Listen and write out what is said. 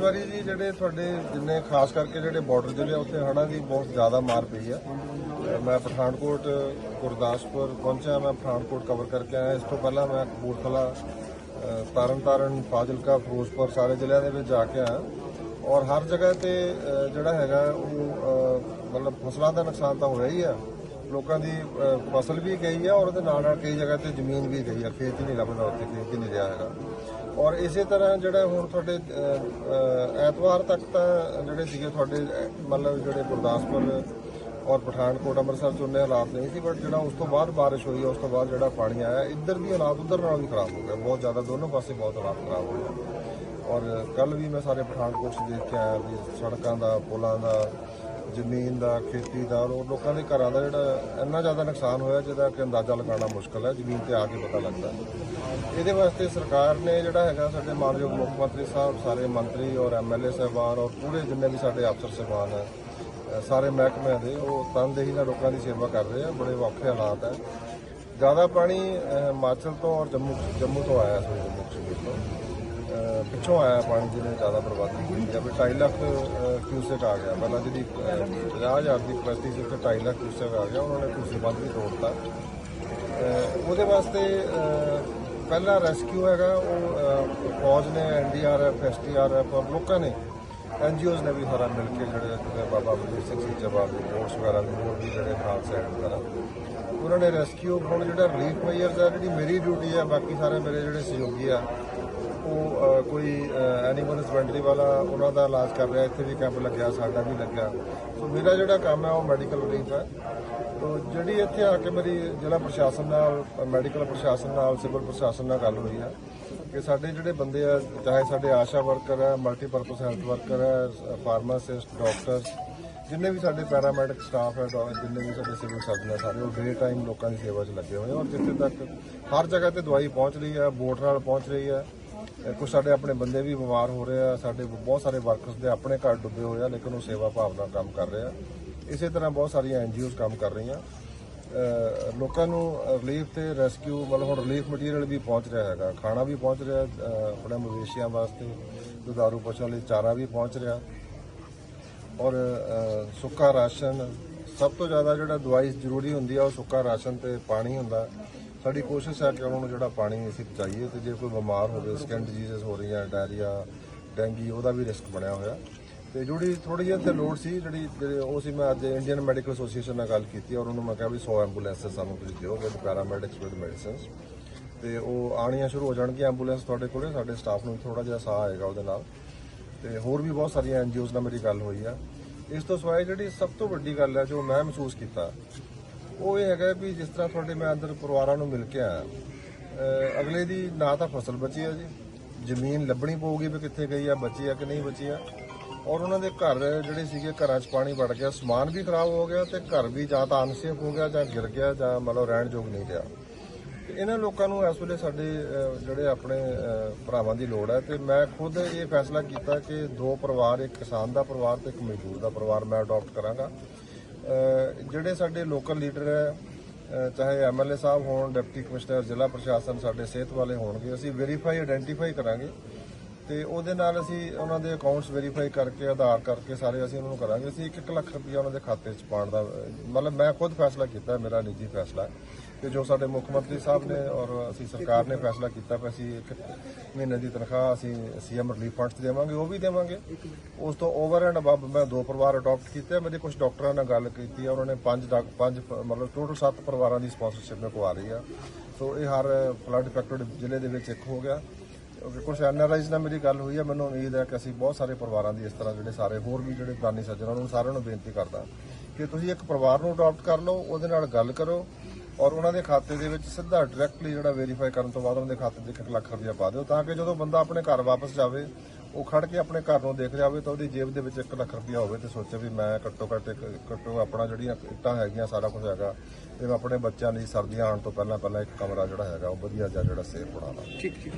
ਇਸ ਵਾਰੀ ਜੀ ਜਿਹੜੇ ਤੁਹਾਡੇ ਜਿੰਨੇ ਖਾਸ ਕਰਕੇ ਜਿਹੜੇ ਬਾਰਡਰ ਜ਼ਿਲ੍ਹੇ ਆ, ਉੱਥੇ ਹੜ੍ਹਾਂ ਦੀ ਬਹੁਤ ਜ਼ਿਆਦਾ ਮਾਰ ਪਈ ਆ। ਮੈਂ ਪਠਾਨਕੋਟ ਗੁਰਦਾਸਪੁਰ ਪਹੁੰਚਿਆ ਮੈਂ ਪਠਾਨਕੋਟ ਕਵਰ ਕਰਕੇ ਆਇਆ। ਇਸ ਤੋਂ ਪਹਿਲਾਂ ਮੈਂ ਕਪੂਰਥਲਾ ਅਹ ਤਰਨਤਾਰਨ ਫਾਜ਼ਿਲਕਾ ਫਿਰੋਜ਼ਪੁਰ ਸਾਰੇ ਜ਼ਿਲ੍ਹਿਆਂ ਦੇ ਵਿੱਚ ਜਾ ਕੇ ਆਇਆ। ਔਰ ਹਰ ਜਗ੍ਹਾ ਤੇ ਜਿਹੜਾ ਹੈਗਾ ਉਹ ਮਤਲਬ ਫਸਲਾਂ ਦਾ ਨੁਕਸਾਨ ਤਾਂ ਹੋਇਆ ਹੀ ਆ। ਲੋਕਾਂ ਦੀ ਫਸਲ ਵੀ ਗਈ ਆ ਔਰ ਉਹਦੇ ਨਾਲ ਨਾਲ ਕਈ ਜਗ੍ਹਾ ਤੇ ਜ਼ਮੀਨ ਵੀ ਗਈ ਆ। ਖੇਤ ਹੀ ਨਹੀਂ ਲੱਭਦਾ ਉੱਥੇ ਖੇਤ ਹੀ ਨਹੀਂ ਰਿਹਾ ਹੈਗਾ। ਔਰ ਇਸੇ ਤਰ੍ਹਾਂ ਜਿਹੜਾ ਹੁਣ ਤੁਹਾਡੇ ਐਤਵਾਰ ਤੱਕ ਤਾਂ ਜਿਹੜੇ ਸੀਗੇ ਤੁਹਾਡੇ, ਮਤਲਬ ਜਿਹੜੇ ਗੁਰਦਾਸਪੁਰ ਔਰ ਪਠਾਨਕੋਟ ਅੰਮ੍ਰਿਤਸਰ ਚ ਉਹਨੇ ਹਾਲਾਤ ਨਹੀਂ ਸੀ ਬਟ ਜਿਹੜਾ ਉਸ ਤੋਂ ਬਾਅਦ ਬਾਰਿਸ਼ ਹੋਈ, ਉਸ ਤੋਂ ਬਾਅਦ ਜਿਹੜਾ ਪਾਣੀ ਆਇਆ, ਇੱਧਰ ਦੀ ਹਾਲਾਤ ਉੱਧਰ ਨਾਲੋਂ ਵੀ ਖਰਾਬ ਹੋ ਗਏ। ਬਹੁਤ ਜ਼ਿਆਦਾ ਦੋਨੋਂ ਪਾਸੇ ਬਹੁਤ ਹਾਲਾਤ ਖਰਾਬ ਹੋ ਗਏ। ਔਰ ਕੱਲ ਵੀ ਮੈਂ ਸਾਰੇ ਪਠਾਨਕੋਟ ਚ ਦੇਖ ਕੇ ਆਇਆ ਵੀ ਸੜਕਾਂ ਦਾ, ਪੁਲਾਂ ਦਾ ਜ਼ਮੀਨ ਦਾ, ਖੇਤੀ ਦਾ ਔਰ ਲੋਕਾਂ ਦੇ ਘਰਾਂ ਦਾ ਜਿਹੜਾ ਇੰਨਾ ਜ਼ਿਆਦਾ ਨੁਕਸਾਨ ਹੋਇਆ ਜਿਹਦਾ ਕਿ ਅੰਦਾਜ਼ਾ ਲਗਾਉਣਾ ਮੁਸ਼ਕਲ ਹੈ, ਜ਼ਮੀਨ ਤੇ ਆ ਕੇ ਪਤਾ ਲੱਗਦਾ ਇਹਦੇ ਵਾਸਤੇ ਸਰਕਾਰ ਨੇ ਜਿਹੜਾ ਹੈਗਾ ਸਾਡੇ ਮਾਨਯੋਗ ਮੁੱਖ ਮੰਤਰੀ ਸਾਹਿਬ, ਸਾਰੇ ਮੰਤਰੀ ਔਰ ਐਮਐਲਏ ਸਾਹਿਬਾਨ ਔਰ ਪੂਰੇ ਜਿੰਨੇ ਵੀ ਸਾਡੇ ਅਫਸਰ ਸਾਹਿਬਾਨ ਹੈ ਸਾਰੇ ਮਹਿਕਮਿਆਂ ਦੇ, ਉਹ ਤਨਦੇਹੀ ਨਾਲ ਲੋਕਾਂ ਦੀ ਸੇਵਾ ਕਰ ਰਹੇ ਆ, ਬੜੇ ਔਖੇ ਹਾਲਾਤ ਹੈ। ਜ਼ਿਆਦਾ ਪਾਣੀ ਹਿਮਾਚਲ ਤੋਂ ਔਰ ਜੰਮੂ ਜੰਮੂ ਤੋਂ ਆਇਆ ਸੀ, ਜੰਮੂ ਤੋਂ। ਪਿੱਛੋਂ ਆਇਆ ਪਾਣੀ ਜਿਹਨੇ ਜ਼ਿਆਦਾ ਬਰਬਾਦੀ ਕੀਤੀ ਹੈ ਵੀ 2.5 ਲੱਖ ਕਿਊਸੈਕ ਆ ਗਿਆ। ਪਹਿਲਾਂ ਜਿਹੜੀ 50000 ਦੀ ਕਪੈਸਿਟੀ ਸੀ ਉੱਥੇ 2.5 ਲੱਖ ਕਿਊਸੈਕ ਆ ਗਿਆ ਉਹਨਾਂ ਨੇ ਕੁਰਸੀ ਬੰਦ ਵੀ ਤੋੜਤਾ। ਅਹ ਉਹਦੇ ਵਾਸਤੇ ਅਹ, ਪਹਿਲਾ ਰੈਸਕਿਊ ਹੈਗਾ ਉਹ ਫੌਜ ਨੇ ਐਨਡੀਆਰਐਫ ਐਸਟੀਆਰਐਫ ਔਰ ਲੋਕਾਂ ਨੇ ਐਨਜੀਓਜ਼ ਨੇ ਵੀ ਸਾਰਾ ਮਿਲ ਕੇ ਜਿਹੜੇ ਇੱਥੇ ਬਾਬਾ ਬਲਵੀਰ ਸਿੰਘ ਸੀਚੇਵਾਲ ਦੇ ਬੋਟਸ ਵਗੈਰਾ ਦੇ ਹੋਰ ਵੀ ਜਿਹੜੇ ਖਾਲਸਾ ਐਡ ਵਗੈਰਾ ਉਹਨਾਂ ਨੇ ਰੈਸਕਿਊ ਹੁਣ ਜਿਹੜਾ ਰਿਲੀਫ ਮੇਜਰਸ ਆ ਜਿਹੜੀ ਮੇਰੀ ਡਿਊਟੀ ਆ ਬਾਕੀ ਸਾਰੇ ਮੇਰੇ ਜਿਹੜੇ ਸਹਿਯੋਗੀ ਆ ਉਹ ਕੋਈ ਐਨੀਮਲ ਹਸਬੈਂਡਰੀ ਵਾਲਾ, ਉਹਨਾਂ ਦਾ ਇਲਾਜ ਕਰ ਰਿਹਾ, ਇੱਥੇ ਵੀ ਕੈਂਪ ਲੱਗਿਆ, ਸਾਡਾ ਵੀ ਲੱਗਿਆ। ਸੋ ਮੇਰਾ ਜਿਹੜਾ ਕੰਮ ਹੈ, ਉਹ ਮੈਡੀਕਲ ਰਿਲੀਫ ਹੈ। ਤੋ, ਜਿਹੜੀ ਇੱਥੇ ਆ ਕੇ ਮੇਰੀ ਜ਼ਿਲ੍ਹਾ ਪ੍ਰਸ਼ਾਸਨ ਨਾਲ ਮੈਡੀਕਲ ਪ੍ਰਸ਼ਾਸਨ ਨਾਲ ਸਿਵਲ ਪ੍ਰਸ਼ਾਸਨ ਨਾਲ ਗੱਲ ਹੋਈ ਆ ਕਿ ਸਾਡੇ ਜਿਹੜੇ ਬੰਦੇ ਆ, ਚਾਹੇ ਸਾਡੇ ਆਸ਼ਾ ਵਰਕਰ ਹੈ ਮਲਟੀਪਰਪਸ ਹੈਲਥ ਵਰਕਰ ਹੈ ਫਾਰਮਾਸਿਸਟ ਡਾਕਟਰਸ ਜਿੰਨੇ ਵੀ ਸਾਡੇ ਪੈਰਾਮੈਡਿਕ ਸਟਾਫ ਹੈ ਡੋ- ਜਿੰਨੇ ਵੀ ਸਾਡੇ ਸਿਵਲ ਸਰਜਨ ਹੈ, ਸਾਰੇ ਉਹ ਡੇ ਟਾਈਮ ਲੋਕਾਂ ਦੀ ਸੇਵਾ 'ਚ ਲੱਗੇ ਹੋਏ ਔਰ ਜਿੱਥੇ ਤੱਕ ਹਰ ਜਗ੍ਹਾ ਤੇ ਦਵਾਈ ਪਹੁੰਚ ਰਹੀ ਹੈ ਬੋਟ ਨਾਲ ਪਹੁੰਚ ਰਹੀ ਹੈ ਕੁਝ ਸਾਡੇ ਆਪਣੇ ਬੰਦੇ ਵੀ ਬਿਮਾਰ ਹੋ ਰਹੇ ਆ, ਸਾਡੇ ਬਹੁਤ ਸਾਰੇ ਵਰਕਰਸ ਦੇ ਆਪਣੇ ਘਰ ਡੁੱਬੇ ਹੋਏ ਆ, ਲੇਕਿਨ ਉਹ ਸੇਵਾ ਭਾਵ ਨਾਲ ਕੰਮ ਕਰ ਰਹੇ ਆ। ਇਸੇ ਤਰ੍ਹਾਂ ਬਹੁਤ ਸਾਰੀਆਂ ਐਨਜੀਓਜ਼ ਕੰਮ ਕਰ ਰਹੀਆਂ। ਲੋਕਾਂ ਨੂੰ ਰਿਲੀਫ ਤੇ ਰੈਸਕਿਊ ਮਤਲਬ ਹੁਣ ਰਿਲੀਫ ਮਟੀਰੀਅਲ ਵੀ ਪਹੁੰਚ ਰਿਹਾ ਹੈਗਾ। ਖਾਣਾ ਵੀ ਪਹੁੰਚ ਰਿਹਾ ਆਪਣੇ ਮਵੇਸ਼ੀਆਂ ਵਾਸਤੇ ਦੁਧਾਰੂ ਪਸ਼ੂਆਂ ਲਈ ਚਾਰਾ ਵੀ ਪਹੁੰਚ ਰਿਹਾ। ਔਰ ਸੁੱਕਾ ਰਾਸ਼ਨ, ਸਭ ਤੋਂ ਜ਼ਿਆਦਾ ਜਿਹੜਾ ਦਵਾਈ ਜ਼ਰੂਰੀ ਹੁੰਦੀ ਆ, ਉਹ ਸੁੱਕਾ ਰਾਸ਼ਨ ਤੇ ਪਾਣੀ ਹੁੰਦਾ। ਸਾਡੀ ਕੋਸ਼ਿਸ਼ ਹੈ ਕਿ ਉਹਨਾਂ ਨੂੰ ਜਿਹੜਾ ਪਾਣੀ ਅਸੀਂ ਪਹੁੰਚਾਈਏ ਤੇ ਜੇ ਕੋਈ ਬਿਮਾਰ ਹੋਵੇ ਸਕਿਨ ਡਿਜ਼ੀਜ਼ਸ ਹੋ ਰਹੀਆਂ ਡਾਇਰੀਆ ਡੈਂਗੀ ਉਹਦਾ ਵੀ ਰਿਸਕ ਬਣਿਆ ਹੋਇਆ। ਤੇ ਜਿਹੜੀ ਥੋੜੀ ਜਿਹੀ ਇੱਥੇ ਲੋੜ ਸੀ, ਜਿਹੜੀ ਜਿਹੜੇ ਉਹ ਸੀ, ਮੈਂ ਅੱਜ ਇੰਡੀਅਨ ਮੈਡੀਕਲ ਐਸੋਸੀਏਸ਼ਨ ਨਾਲ ਗੱਲ ਕੀਤੀ ਔਰ ਉਹਨੂੰ ਮੈਂ ਕਿਹਾ ਵੀ 100 ਐਂਬੂਲੈਂਸ ਸਾਨੂੰ ਤੁਸੀਂ ਦਿਓ ਵਿਦ ਪੈਰਾਮੈਡਿਕਸ ਵਿਦ ਮੈਡੀਸਿਨਸ ਤੇ ਉਹ ਆਣੀਆਂ ਸ਼ੁਰੂ ਹੋ ਜਾਣਗੀਆਂ, ਐਂਬੂਲੈਂਸ ਤੁਹਾਡੇ ਕੋਲੇ, ਸਾਡੇ ਸਟਾਫ ਨੂੰ ਵੀ ਥੋੜਾ ਜਿਹਾ ਸਾਹ ਆਏਗਾ ਉਹਦੇ ਨਾਲ। ਤੇ ਹੋਰ ਵੀ ਬਹੁਤ ਸਾਰੀਆਂ ਐਨਜੀਓਜ਼ ਨਾਲ ਮੇਰੀ ਗੱਲ ਹੋਈ ਆ। ਇਸ ਤੋਂ ਸਿਵਾਏ ਜਿਹੜੀ ਸਭ ਤੋਂ ਵੱਡੀ ਗੱਲ ਹੈ, ਜੋ ਮੈਂ ਮਹਿਸੂਸ ਕੀਤਾ ਉਹ ਇਹ ਹੈਗਾ ਵੀ ਜਿਸ ਤਰ੍ਹਾਂ ਤੁਹਾਡੇ ਮੈਂ ਅੰਦਰ ਪਰਿਵਾਰਾਂ ਨੂੰ ਮਿਲ ਕੇ ਆਇਆ ਅਗਲੇ ਦੀ ਨਾ ਤਾਂ ਫਸਲ ਬਚੀ ਆ ਜੀ, ਜ਼ਮੀਨ ਲੱਭਣੀ ਪਊਗੀ ਵੀ ਕਿੱਥੇ ਗਈ ਆ, ਬਚੀ ਆ ਕਿ ਨਹੀਂ ਬਚੀ ਆ। ਔਰ ਉਹਨਾਂ ਦੇ ਘਰ ਜਿਹੜੇ ਸੀਗੇ, ਘਰਾਂ 'ਚ ਪਾਣੀ ਵੜ ਗਿਆ, ਸਮਾਨ ਵੀ ਖਰਾਬ ਹੋ ਗਿਆ ਤੇ ਘਰ ਵੀ ਜਾਂ ਤਾਂ ਅਨਸੇਫ ਹੋ ਗਿਆ ਜਾਂ ਗਿਰ ਗਿਆ ਜਾਂ ਮਤਲਬ ਰਹਿਣ ਯੋਗ ਨਹੀਂ ਰਿਹਾ। ਤੇ ਇਹਨਾਂ ਲੋਕਾਂ ਨੂੰ ਇਸ ਵੇਲੇ ਸਾਡੇ ਜਿਹੜੇ ਆਪਣੇ ਭਰਾਵਾਂ ਦੀ ਲੋੜ ਹੈ ਤੇ ਮੈਂ ਖੁਦ ਇਹ ਫੈਸਲਾ ਕੀਤਾ ਕਿ ਦੋ ਪਰਿਵਾਰ, ਇੱਕ ਕਿਸਾਨ ਦਾ ਪਰਿਵਾਰ ਤੇ ਇੱਕ ਮਜ਼ਦੂਰ ਦਾ ਪਰਿਵਾਰ ਮੈਂ ਅਡਾਪਟ ਕਰਾਂਗਾ। ਜਿਹੜੇ ਸਾਡੇ ਲੋਕਲ ਲੀਡਰ ਹੈ ਅਹ, ਚਾਹੇ ਐਮਐਲਏ ਸਾਹਿਬ ਹੋਣ ਡਿਪਟੀ ਕਮਿਸ਼ਨਰ ਜ਼ਿਲ੍ਹਾ ਪ੍ਰਸ਼ਾਸਨ ਸਾਡੇ ਸਿਹਤ ਵਾਲੇ ਹੋਣਗੇ ਅਸੀਂ ਵੈਰੀਫਾਈ ਆਇਡੈਂਟੀਫਾਈ ਕਰਾਂਗੇ। ਤੇ ਉਹਦੇ ਨਾਲ ਅਸੀਂ ਉਹਨਾਂ ਦੇ ਅਕਾਊਂਟਸ ਵੈਰੀਫਾਈ ਕਰਕੇ, ਆਧਾਰ ਕਰਕੇ ਸਾਰੇ ਅਸੀਂ ਉਹਨਾਂ ਨੂੰ ਕਰਾਂਗੇ। ਅਸੀਂ 1-1 ਲੱਖ ਰੁਪਇਆ ਉਹਨਾਂ ਦੇ ਖਾਤੇ 'ਚ ਪਾਉਣ ਦਾ, ਮਤਲਬ ਮੈਂ ਖੁਦ ਫੈਸਲਾ ਕੀਤਾ, ਮੇਰਾ ਨਿੱਜੀ ਫੈਸਲਾ। ਹੈ ਜੋ ਸਾਡੇ ਮੁੱਖ ਮੰਤਰੀ ਸਾਹਿਬ ਨੇ ਔਰ ਅਸੀਂ ਸਰਕਾਰ ਨੇ ਫੈਸਲਾ ਕੀਤਾ ਕਿ ਅਸੀਂ ਇੱਕ ਮਹੀਨੇ ਦੀ ਤਨਖਾਹ ਅਸੀਂ ਸੀਐਮ ਰਿਲੀਫ ਫੰਡ 'ਚ ਦੇਵਾਂਗੇ, ਉਹ ਵੀ ਦੇਵਾਂਗੇ। ਉਸ ਤੋਂ ਓਵਰ ਐਂਡ ਅਬਵ ਮੈਂ ਦੋ ਪਰਿਵਾਰ ਅਡਾਪਟ ਕੀਤੇ, ਮੇਰੇ ਕੁਝ ਡਾਕਟਰਾਂ ਨਾਲ ਗੱਲ ਕੀਤੀ ਆ ਉਹਨਾਂ ਨੇ ਪੰਜ ਡਾਕ- ਪੰਜ ਮਤਲਬ ਟੋਟਲ 7 ਪਰਿਵਾਰਾਂ ਦੀ ਸਪਾਂਸਰਸ਼ਿਪ ਮੇਰੇ ਕੋ ਆ ਰਹੀ ਆ। ਸੋ ਇਹ ਹਰ ਫਲੱਡ ਇਫੈਕਟਡ ਜ਼ਿਲ੍ਹੇ ਦੇ ਵਿੱਚ ਇੱਕ ਹੋ ਗਿਆ। ਕੁਝ ਐਨਆਰਆਈਜ਼ ਨਾਲ ਮੇਰੀ ਗੱਲ ਹੋਈ ਹੈ, ਮੈਨੂੰ ਉਮੀਦ ਹੈ ਕਿ ਅਸੀਂ ਬਹੁਤ ਸਾਰੇ ਪਰਿਵਾਰਾਂ ਦੀ ਇਸ ਤਰ੍ਹਾਂ ਜਿਹੜੇ ਸਾਰੇ ਹੋਰ ਵੀ ਜਿਹੜੇ ਦਾਨੀ ਸੱਜਣ ਉਹਨਾਂ ਨੂੰ ਸਾਰਿਆਂ ਨੂੰ ਬੇਨਤੀ ਕਰਦਾ ਕਿ ਤੁਸੀਂ ਇੱਕ ਪਰਿਵਾਰ ਨੂੰ ਅਡਾਪਟ ਕਰ ਲਓ, ਉਹਦੇ ਨਾਲ ਗੱਲ ਕਰੋ ਔਰ ਉਹਨਾਂ ਦੇ ਖਾਤੇ ਦੇ ਵਿੱਚ ਸਿੱਧਾ ਡਾਇਰੈਕਟਲੀ ਜਿਹੜਾ ਵੈਰੀਫਾਈ ਕਰਨ ਤੋਂ ਬਾਅਦ ਉਹਨਾਂ ਦੇ ਖਾਤੇ 'ਚ 1 ਲੱਖ ਰੁਪਇਆ ਪਾ ਦਿਓ ਤਾਂ ਕਿ ਜਦੋਂ ਬੰਦਾ ਆਪਣੇ ਘਰ ਵਾਪਸ ਜਾਵੇ, ਉਹ ਖੜ ਕੇ ਆਪਣੇ ਘਰ ਨੂੰ ਦੇਖ ਜਾਵੇ ਤਾਂ ਉਹਦੀ ਜੇਬ ਦੇ ਵਿੱਚ 1 ਲੱਖ ਰੁਪਇਆ ਹੋਵੇ ਤੇ ਸੋਚੇ ਵੀ ਮੈਂ ਘੱਟੋ ਘੱਟ ਇੱਕ, ਘੱਟੋ ਆਪਣਾ ਜਿਹੜੀਆਂ ਇੱਟਾਂ ਹੈਗੀਆਂ, ਸਾਰਾ ਕੁਝ ਹੈਗਾ ਤੇ ਮੈਂ ਆਪਣੇ ਬੱਚਿਆਂ ਲਈ ਸਰਦੀਆਂ ਆਉਣ ਤੋਂ ਪਹਿਲਾਂ ਪਹਿਲਾਂ ਇੱਕ ਕਮਰਾ ਜਿਹੜਾ ਹੈਗਾ, ਉਹ ਵਧੀਆ ਜਿਹਾ ਜਿਹੜਾ ਸੇਫ ਬਣਾ ਬਣਾਉਣਾ ਠੀਕ ਠੀਕ